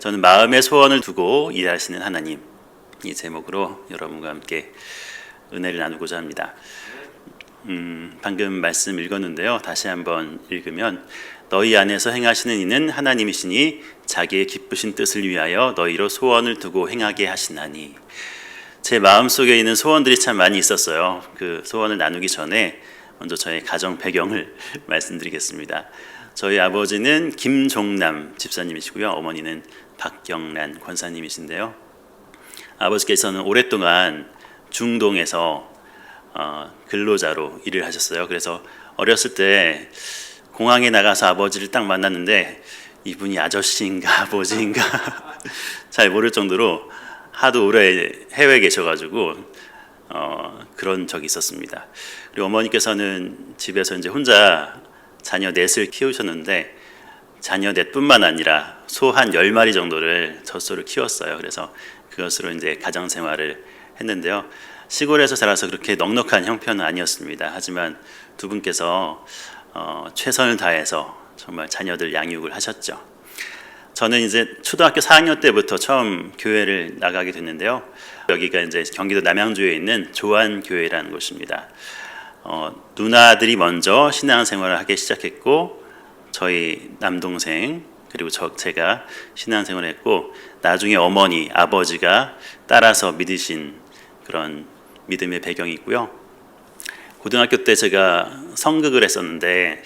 저는 마음의 소원을 두고 일하시는 하나님 이 제목으로 여러분과 함께 은혜를 나누고자 합니다. 음, 방금 말씀 읽었는데요. 다시 한번 읽으면 너희 안에서 행하시는 이는 하나님이시니 자기의 기쁘신 뜻을 위하여 너희로 소원을 두고 행하게 하시나니 제 마음 속에 있는 소원들이 참 많이 있었어요. 그 소원을 나누기 전에 먼저 저의 가정 배경을 말씀드리겠습니다. 저희 아버지는 김종남 집사님이시고요. 어머니는 박경란 권사님이신데요. 아버지께서는 오랫동안 중동에서 어, 근로자로 일을 하셨어요. 그래서 어렸을 때 공항에 나가서 아버지를 딱 만났는데 이분이 아저씨인가 아버지인가 잘 모를 정도로 하도 오래 해외에 계셔가지고 어, 그런 적이 있었습니다. 그리고 어머니께서는 집에서 이제 혼자 자녀 넷을 키우셨는데 자녀 넷뿐만 아니라 소 한 열 마리 정도를 젖소를 키웠어요. 그래서 그것으로 이제 가정 생활을 했는데요. 시골에서 자라서 그렇게 넉넉한 형편은 아니었습니다. 하지만 두 분께서 어, 최선을 다해서 정말 자녀들 양육을 하셨죠. 저는 이제 초등학교 4학년 때부터 처음 교회를 나가게 됐는데요. 여기가 이제 경기도 남양주에 있는 조안교회라는 곳입니다. 어, 누나들이 먼저 신앙생활을 하기 시작했고 저희 남동생 그리고 저 제가 신앙생활을 했고 나중에 어머니 아버지가 따라서 믿으신 그런 믿음의 배경이 있고요. 고등학교 때 제가 성극을 했었는데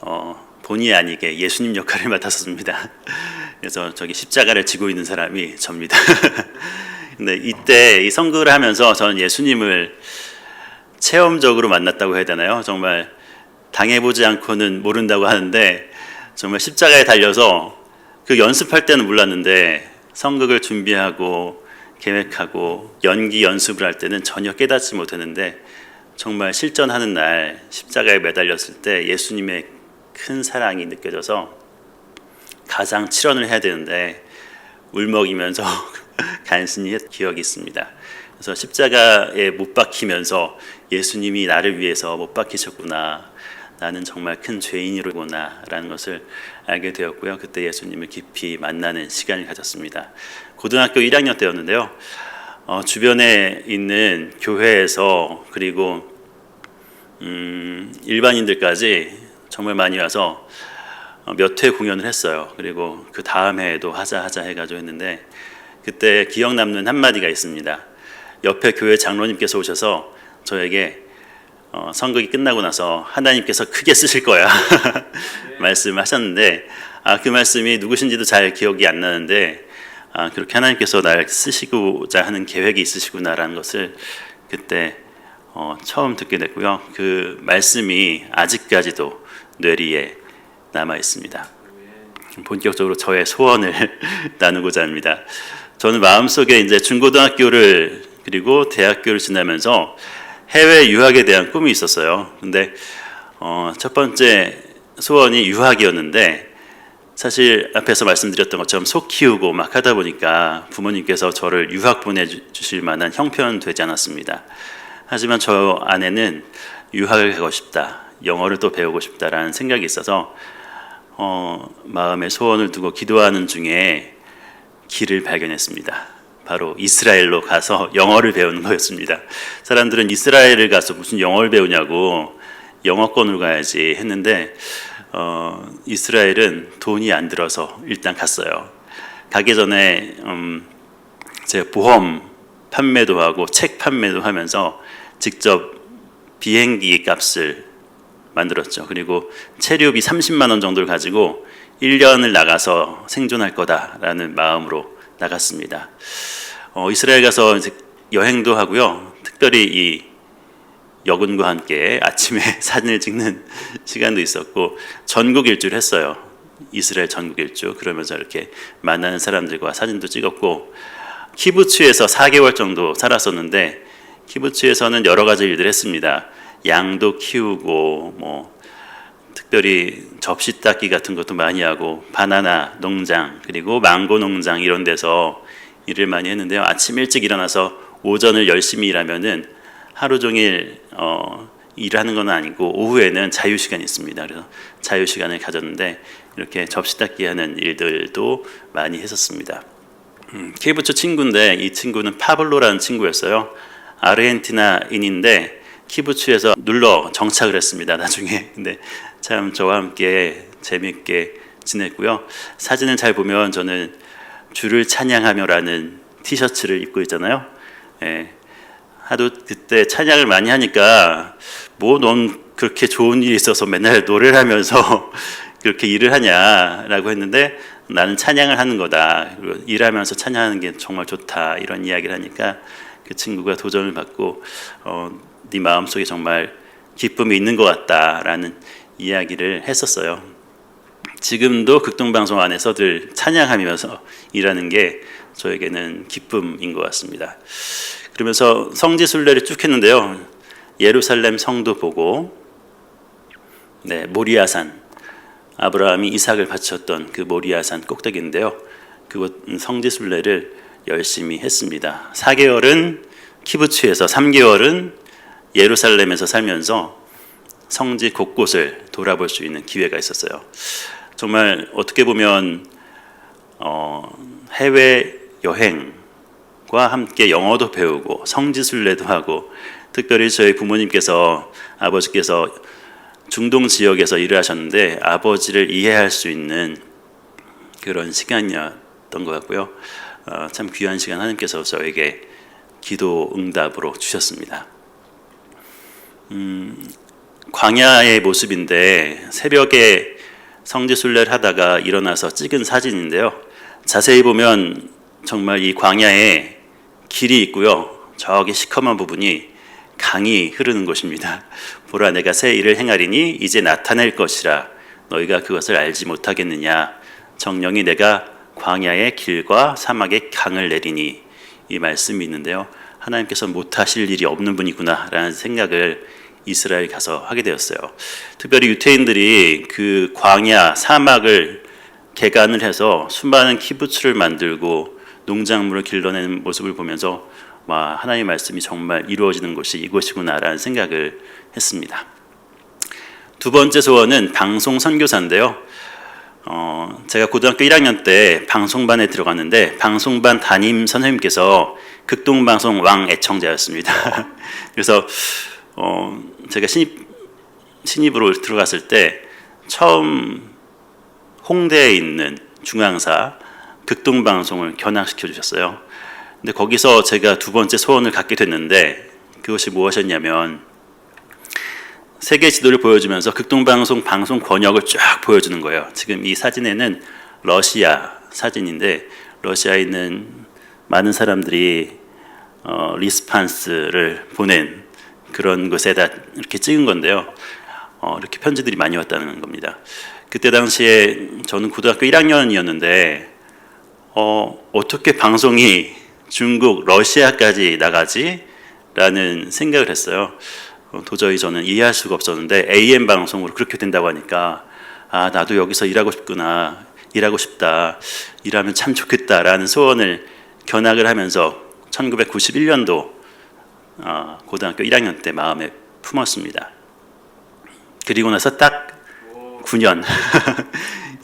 어, 본의 아니게 예수님 역할을 맡았습니다. 그래서 저기 십자가를 지고 있는 사람이 접니다. 근데 이때 이 성극을 하면서 저는 예수님을 체험적으로 만났다고 해야 되나요? 정말 당해보지 않고는 모른다고 하는데 정말 십자가에 달려서 그 연습할 때는 몰랐는데 성극을 준비하고 계획하고 연기 연습을 할 때는 전혀 깨닫지 못했는데 정말 실전하는 날 십자가에 매달렸을 때 예수님의 큰 사랑이 느껴져서 가장 치련을 해야 되는데 울먹이면서 간신히 했 기억이 있습니다. 그래서 십자가에 못 박히면서 예수님이 나를 위해서 못 박히셨구나. 나는 정말 큰 죄인이로구나 라는 것을 알게 되었고요. 그때 예수님을 깊이 만나는 시간을 가졌습니다. 고등학교 1학년 때였는데요. 어, 주변에 있는 교회에서 그리고 음, 일반인들까지 정말 많이 와서 어, 몇회 공연을 했어요. 그리고 그 다음 해에도 하자 하자 해가지고 했는데 그때 기억 남는 한마디가 있습니다. 옆에 교회 장로님께서 오셔서 저에게 어, 선거기 끝나고 나서 하나님께서 크게 쓰실 거야 말씀하셨는데 아, 그 말씀이 누구신지도 잘 기억이 안 나는데 아, 그렇게 하나님께서 날 쓰시고자 하는 계획이 있으시구나라는 것을 그때 어, 처음 듣게 됐고요. 그 말씀이 아직까지도 뇌리에 남아 있습니다. 본격적으로 저의 소원을 나누고자 합니다. 저는 마음속에 이제 중고등학교를 그리고 대학교를 지나면서 해외 유학에 대한 꿈이 있었어요. 근데 어, 첫 번째 소원이 유학이었는데 사실 앞에서 말씀드렸던 것처럼 속 키우고 막 하다 보니까 부모님께서 저를 유학 보내주실 만한 형편 되지 않았습니다. 하지만 저 안에는 유학을 가고 싶다, 영어를 또 배우고 싶다라는 생각이 있어서 어, 마음의 소원을 두고 기도하는 중에 길을 발견했습니다. 바로 이스라엘로 가서 영어를 배우는 거였습니다. 사람들은 이스라엘을 가서 무슨 영어를 배우냐고 영어권으로 가야지 했는데 어, 이스라엘은 돈이 안 들어서 일단 갔어요. 가기 전에 음, 제가 보험 판매도 하고 책 판매도 하면서 직접 비행기 값을 만들었죠. 그리고 체류비 30만 원 정도를 가지고 1년을 나가서 생존할 거다라는 마음으로 나갔습니다. 어, 이스라엘 가서 여행도 하고요. 특별히 이 여군과 함께 아침에 사진을 찍는 시간도 있었고 전국 일주를 했어요. 이스라엘 전국 일주 그러면서 이렇게 만나는 사람들과 사진도 찍었고 키부츠에서 4개월 정도 살았었는데 키부츠에서는 여러 가지 일들을 했습니다. 양도 키우고 뭐 특별히 접시 닦기 같은 것도 많이 하고 바나나 농장 그리고 망고 농장 이런 데서 일을 많이 했는데요. 아침 일찍 일어나서 오전을 열심히 일하면은 하루 종일 어, 일하는 건 아니고 오후에는 자유 시간이 있습니다. 그래서 자유 시간을 가졌는데 이렇게 접시 닦기 하는 일들도 많이 했었습니다. 음, 케이브초 친구인데 이 친구는 파블로라는 친구였어요. 아르헨티나인인데 키부츠에서 눌러 정착을 했습니다. 나중에 근데 참 저와 함께 재미있게 지냈고요. 사진을 잘 보면 저는 주를 찬양하며라는 티셔츠를 입고 있잖아요. 예, 하도 그때 찬양을 많이 하니까 뭐 넌 그렇게 좋은 일이 있어서 맨날 노래를 하면서 그렇게 일을 하냐라고 했는데 나는 찬양을 하는 거다. 일하면서 찬양하는 게 정말 좋다. 이런 이야기를 하니까 그 친구가 도전을 받고 어, 네 마음속에 정말 기쁨이 있는 것 같다라는 이야기를 했었어요. 지금도 극동방송 안에서 늘 찬양하면서 일하는 게 저에게는 기쁨인 것 같습니다. 그러면서 성지 순례를 쭉 했는데요. 예루살렘 성도 보고, 네 모리아산 아브라함이 이삭을 바쳤던 그 모리아산 꼭대기인데요. 그곳 성지 순례를 열심히 했습니다. 4개월은 키부츠에서 3개월은 예루살렘에서 살면서 성지 곳곳을 돌아볼 수 있는 기회가 있었어요. 정말 어떻게 보면 어, 해외 여행과 함께 영어도 배우고 성지 순례도 하고 특별히 저희 부모님께서 아버지께서 중동 지역에서 일을 하셨는데 아버지를 이해할 수 있는 그런 시간이었던 것 같고요. 어, 참 귀한 시간 하나님께서 저에게 기도 응답으로 주셨습니다. 음, 광야의 모습인데 새벽에 성지 순례를 하다가 일어나서 찍은 사진인데요. 자세히 보면 정말 이 광야에 길이 있고요. 저기 시커먼 부분이 강이 흐르는 곳입니다. 보라 내가 새 일을 행하리니 이제 나타낼 것이라 너희가 그것을 알지 못하겠느냐 정령이 내가 광야의 길과 사막의 강을 내리니 이 말씀이 있는데요. 하나님께서 못하실 일이 없는 분이구나라는 생각을 이스라엘 가서 하게 되었어요. 특별히 유태인들이 그 광야 사막을 개간을 해서 수많은 키부츠를 만들고 농작물을 길러내는 모습을 보면서 와 하나님의 말씀이 정말 이루어지는 곳이 이곳이구나라는 생각을 했습니다. 두 번째 소원은 방송 선교사인데요. 어, 제가 고등학교 1학년 때 방송반에 들어갔는데 방송반 담임 선생님께서 극동방송 왕 애청자였습니다. 그래서 어, 제가 신입 신입으로 들어갔을 때 처음 홍대에 있는 중앙사 극동 방송을 견학시켜 주셨어요. 근데 거기서 제가 두 번째 소원을 갖게 됐는데 그것이 무엇이었냐면 세계 지도를 보여주면서 극동 방송 방송 권역을 쫙 보여주는 거예요. 지금 이 사진에는 러시아 사진인데 러시아에 있는 많은 사람들이 어, 리스판스를 보낸 그런 곳에다 이렇게 찍은 건데요. 어, 이렇게 편지들이 많이 왔다는 겁니다. 그때 당시에 저는 고등학교 1학년이었는데 어, 어떻게 방송이 중국, 러시아까지 나가지? 라는 생각을 했어요. 어, 도저히 저는 이해할 수가 없었는데 AM 방송으로 그렇게 된다고 하니까 아 나도 여기서 일하고 싶구나 일하고 싶다 일하면 참 좋겠다라는 소원을 견학을 하면서 1991년도 어, 고등학교 1학년 때 마음에 품었습니다. 그리고 나서 딱 9년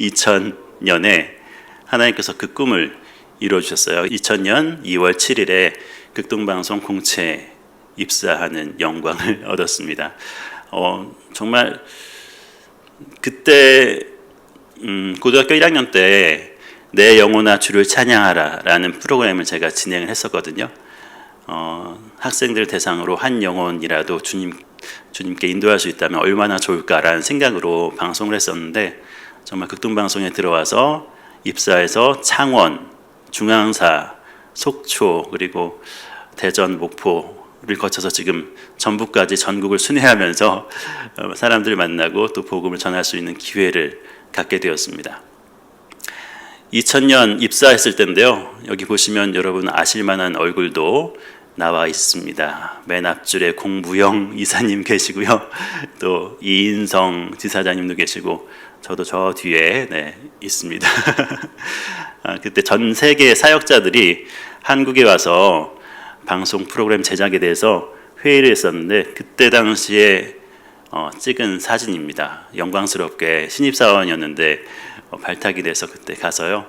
2000년에 하나님께서 그 꿈을 이루어 주셨어요. 2000년 2월 7일에 극동방송 공채 입사하는 영광을 얻었습니다. 어, 정말 그때 음, 고등학교 1학년 때 내 영혼아 주를 찬양하라라는 프로그램을 제가 진행을 했었거든요. 어, 학생들 대상으로 한 영혼이라도 주님 주님께 인도할 수 있다면 얼마나 좋을까라는 생각으로 방송을 했었는데 정말 극동방송에 들어와서 입사해서 창원, 중앙사, 속초 그리고 대전, 목포를 거쳐서 지금 전북까지 전국을 순회하면서 어, 사람들 만나고 또 복음을 전할 수 있는 기회를 갖게 되었습니다. 2000년 입사했을 때인데요. 여기 보시면 여러분 아실 만한 얼굴도 나와 있습니다. 맨 앞줄에 공부영 이사님 계시고요. 또 이인성 지사장님도 계시고 저도 저 뒤에 네, 있습니다. 아, 그때 전 세계 사역자들이 한국에 와서 방송 프로그램 제작에 대해서 회의를 했었는데 그때 당시에 어, 찍은 사진입니다. 영광스럽게 신입사원이었는데 어, 발탁이 돼서 그때 가서요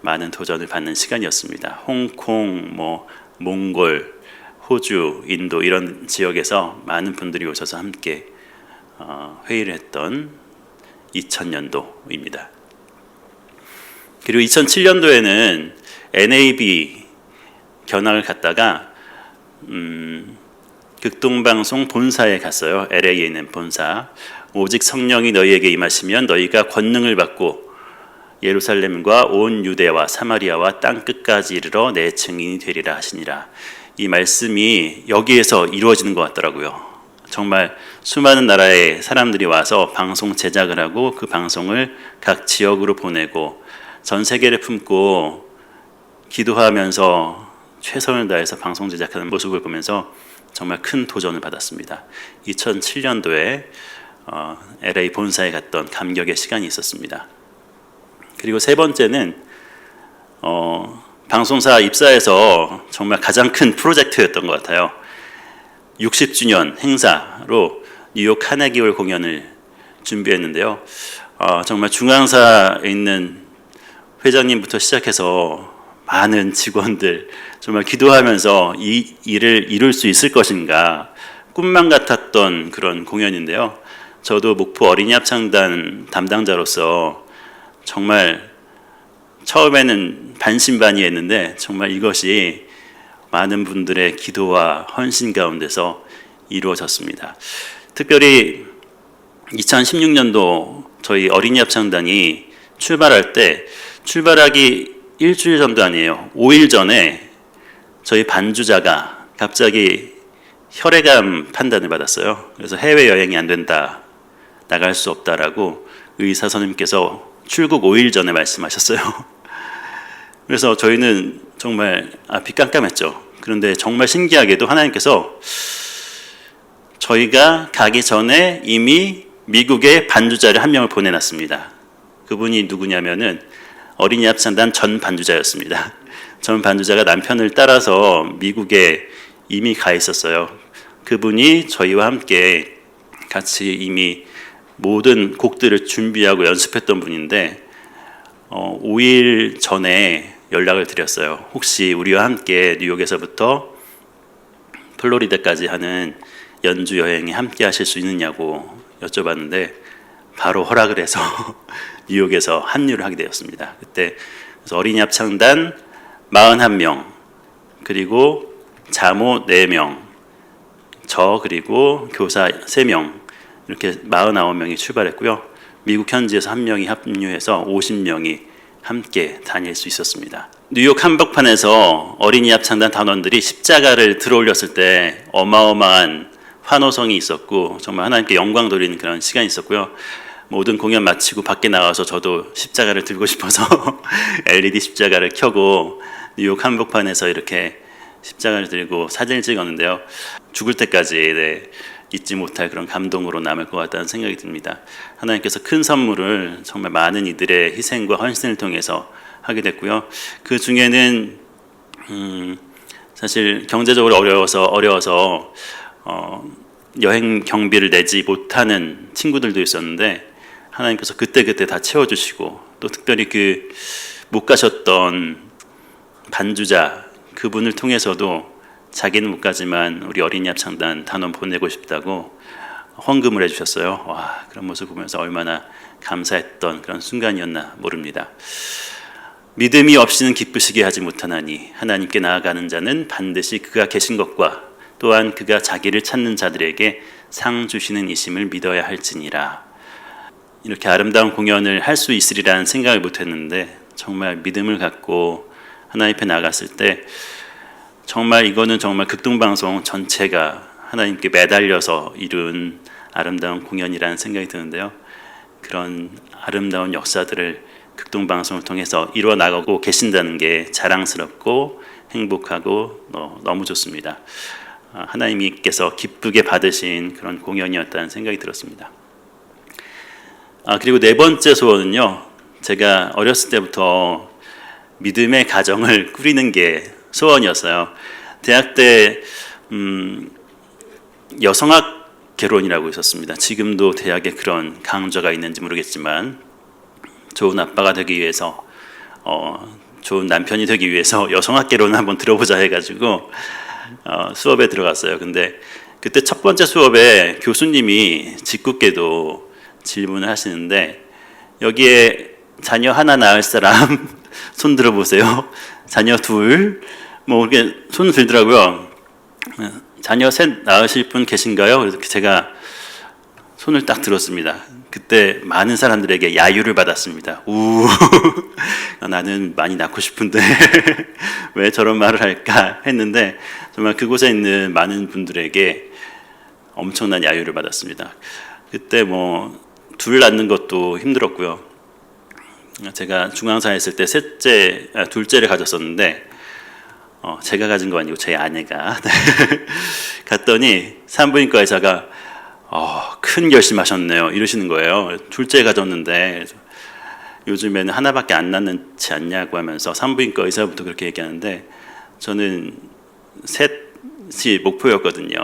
많은 도전을 받는 시간이었습니다. 홍콩, 뭐 몽골, 호주, 인도 이런 지역에서 많은 분들이 오셔서 함께 어, 회의를 했던 2000년도입니다. 그리고 2007년도에는 NAB 견학을 갔다가 음, 극동방송 본사에 갔어요. LA에 있는 본사. 오직 성령이 너희에게 임하시면 너희가 권능을 받고 예루살렘과 온 유대와 사마리아와 땅 끝까지 이르러 내 증인이 되리라 하시니라. 이 말씀이 여기에서 이루어지는 것 같더라고요. 정말 수많은 나라의 사람들이 와서 방송 제작을 하고 그 방송을 각 지역으로 보내고 전 세계를 품고 기도하면서 최선을 다해서 방송 제작하는 모습을 보면서 정말 큰 도전을 받았습니다. 2007년도에 어, LA 본사에 갔던 감격의 시간이 있었습니다. 그리고 세 번째는 어, 방송사 입사해서 정말 가장 큰 프로젝트였던 것 같아요. 60주년 행사로 뉴욕 카네기홀 공연을 준비했는데요. 어, 정말 중앙사에 있는 회장님부터 시작해서 많은 직원들 정말 기도하면서 이 일을 이룰 수 있을 것인가 꿈만 같았던 그런 공연인데요. 저도 목포 어린이 합창단 담당자로서 정말 처음에는 반신반의했는데 정말 이것이 많은 분들의 기도와 헌신 가운데서 이루어졌습니다. 특별히 2016년도 저희 어린이 합창단이 출발할 때 출발하기 일주일 전도 아니에요. 5일 전에 저희 반주자가 갑자기 혈액암 판단을 받았어요. 그래서 해외 여행이 안 된다, 나갈 수 없다라고 의사 선생님께서 출국 5일 전에 말씀하셨어요. 그래서 저희는 정말 앞이 깜깜했죠. 그런데 정말 신기하게도 하나님께서 저희가 가기 전에 이미 미국에 반주자를 한 명을 보내놨습니다. 그분이 누구냐면은 어린이 합창단 전 반주자였습니다. 전 반주자가 남편을 따라서 미국에 이미 가 있었어요. 그분이 저희와 함께 같이 이미 모든 곡들을 준비하고 연습했던 분인데 어, 5일 전에 연락을 드렸어요. 혹시 우리와 함께 뉴욕에서부터 플로리다까지 하는 연주 여행에 함께 하실 수 있느냐고 여쭤봤는데 바로 허락을 해서 뉴욕에서 합류를 하게 되었습니다. 그때 어린이 합창단 41명 그리고 자모 4명 저 그리고 교사 3명 이렇게 49명이 출발했고요. 미국 현지에서 한 명이 합류해서 50명이 함께 다닐 수 있었습니다. 뉴욕 한복판에서 어린이 합창단 단원들이 십자가를 들어올렸을 때 어마어마한 환호성이 있었고 정말 하나님께 영광 돌리는 그런 시간이 있었고요. 모든 공연 마치고 밖에 나와서 저도 십자가를 들고 싶어서 LED 십자가를 켜고 뉴욕 한복판에서 이렇게 십자가를 들고 사진을 찍었는데요. 죽을 때까지 네, 잊지 못할 그런 감동으로 남을 것 같다는 생각이 듭니다. 하나님께서 큰 선물을 정말 많은 이들의 희생과 헌신을 통해서 하게 됐고요. 그 중에는 음, 사실 경제적으로 어려워서 어려워서 어, 여행 경비를 내지 못하는 친구들도 있었는데 하나님께서 그때 그때 다 채워주시고 또 특별히 그 못 가셨던 반주자 그분을 통해서도 자기는 못 가지만 우리 어린이 합창단 단원 보내고 싶다고 헌금을 해주셨어요. 와 그런 모습 보면서 얼마나 감사했던 그런 순간이었나 모릅니다. 믿음이 없이는 기쁘시게 하지 못하나니 하나님께 나아가는 자는 반드시 그가 계신 것과 또한 그가 자기를 찾는 자들에게 상 주시는 이심을 믿어야 할지니라. 이렇게 아름다운 공연을 할 수 있으리라는 생각을 못했는데 정말 믿음을 갖고 하나님 앞에 나갔을 때 정말 이거는 정말 극동방송 전체가 하나님께 매달려서 이룬 아름다운 공연이라는 생각이 드는데요. 그런 아름다운 역사들을 극동방송을 통해서 이루어 나가고 계신다는 게 자랑스럽고 행복하고 어, 너무 좋습니다. 아, 하나님께서 기쁘게 받으신 그런 공연이었다는 생각이 들었습니다. 아, 그리고 네 번째 소원은요. 제가 어렸을 때부터 믿음의 가정을 꾸리는 게 소원이었어요. 대학 때 음, 여성학 개론이라고 있었습니다. 지금도 대학에 그런 강좌가 있는지 모르겠지만 좋은 아빠가 되기 위해서 어, 좋은 남편이 되기 위해서 여성학 개론을 한번 들어보자 해가지고 어, 수업에 들어갔어요. 근데 그때 첫 번째 수업에 교수님이 짓궂게도 질문을 하시는데 여기에 자녀 하나 낳을 사람 손 들어보세요. 자녀 둘, 뭐 이렇게 손 들더라고요. 자녀 셋 낳으실 분 계신가요? 그래서 제가 손을 딱 들었습니다. 그때 많은 사람들에게 야유를 받았습니다. 우, 나는 많이 낳고 싶은데 왜 저런 말을 할까 했는데 정말 그곳에 있는 많은 분들에게 엄청난 야유를 받았습니다. 그때 뭐 둘 낳는 것도 힘들었고요. 제가 중앙사에 있을 때 셋째, 아, 둘째를 가졌었는데 어, 제가 가진 거 아니고 제 아내가 갔더니 산부인과 의사가 어, 큰 결심하셨네요 이러시는 거예요. 둘째 가졌는데 요즘에는 하나밖에 안 낳지 않냐고 하면서 산부인과 의사부터 그렇게 얘기하는데 저는 셋이 목표였거든요.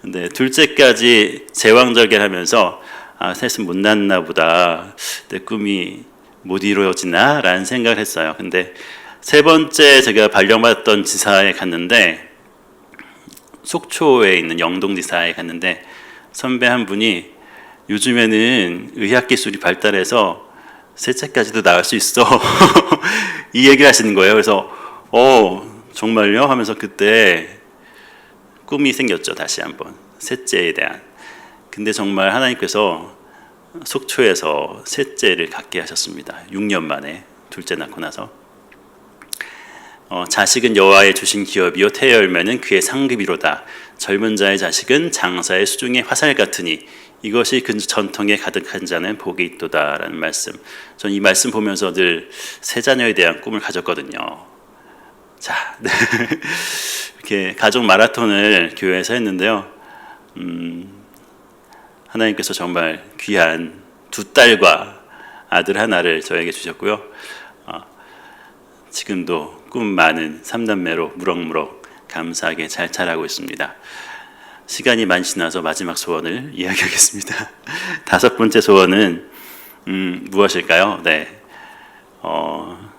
근데 둘째까지 제왕절개하면서 아 셋은 못 낳나 보다 내 꿈이 못 이루어지나 라는 생각을 했어요. 근데 세 번째 제가 발령받았던 지사에 갔는데 속초에 있는 영동지사에 갔는데 선배 한 분이 요즘에는 의학 기술이 발달해서 셋째까지도 나을 수 있어 이 얘기를 하시는 거예요. 그래서 어 정말요 하면서 그때 꿈이 생겼죠 다시 한번 셋째에 대한. 근데 정말 하나님께서 속초에서 셋째를 갖게 하셨습니다. 6년 만에 둘째 낳고 나서 어, 자식은 여호와의 주신 기업이요 태의 열매는 그의 상급이로다. 젊은 자의 자식은 장사의 수중의 화살 같으니 이것이 그 전통에 가득한 자는 복이 있도다라는 말씀. 전 이 말씀 보면서 늘 세 자녀에 대한 꿈을 가졌거든요. 자, 네. 이렇게 가족 마라톤을 교회에서 했는데요. 음, 하나님께서 정말 귀한 두 딸과 아들 하나를 저에게 주셨고요. 어, 지금도 꿈 많은 삼남매로 무럭무럭 감사하게 잘 자라고 있습니다. 시간이 많이 지나서 마지막 소원을 이야기하겠습니다. 다섯 번째 소원은 음, 무엇일까요? 네, 어,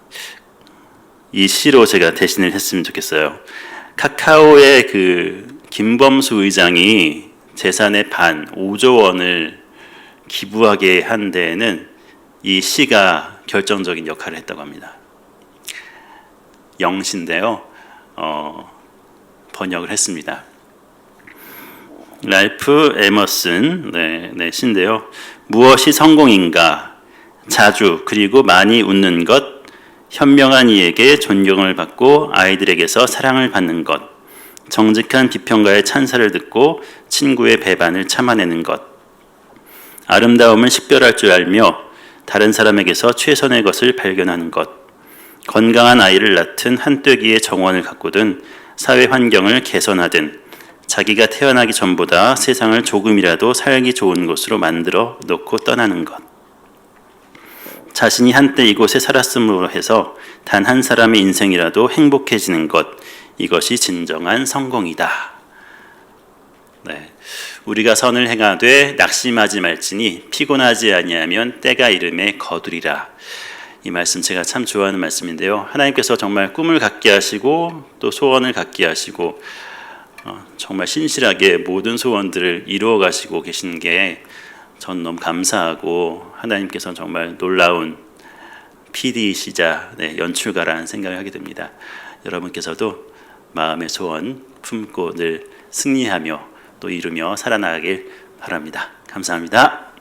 이 시로 제가 대신을 했으면 좋겠어요. 카카오의 그 김범수 의장이 재산의 반 5조 원을 기부하게 한 데에는 이 시가 결정적인 역할을 했다고 합니다. 영시인데요. 어, 번역을 했습니다. 랄프 에머슨 네, 네, 시인데요. 무엇이 성공인가? 자주 그리고 많이 웃는 것, 현명한 이에게 존경을 받고 아이들에게서 사랑을 받는 것, 정직한 비평가의 찬사를 듣고 친구의 배반을 참아내는 것, 아름다움을 식별할 줄 알며 다른 사람에게서 최선의 것을 발견하는 것, 건강한 아이를 낳든 한뜨기의 정원을 가꾸든 사회 환경을 개선하든 자기가 태어나기 전보다 세상을 조금이라도 살기 좋은 곳으로 만들어 놓고 떠나는 것. 자신이 한때 이곳에 살았음으로 해서 단 한 사람의 인생이라도 행복해지는 것. 이것이 진정한 성공이다. 네. 우리가 선을 행하되 낙심하지 말지니 피곤하지 아니하면 때가 이름에 거두리라. 이 말씀 제가 참 좋아하는 말씀인데요. 하나님께서 정말 꿈을 갖게 하시고 또 소원을 갖게 하시고 어, 정말 신실하게 모든 소원들을 이루어 가시고 계신 게 전 너무 감사하고 하나님께서 정말 놀라운 PD이시자 네, 연출가라는 생각을 하게 됩니다. 여러분께서도 마음의 소원 품고 늘 승리하며 또 이루며 살아나가길 바랍니다. 감사합니다.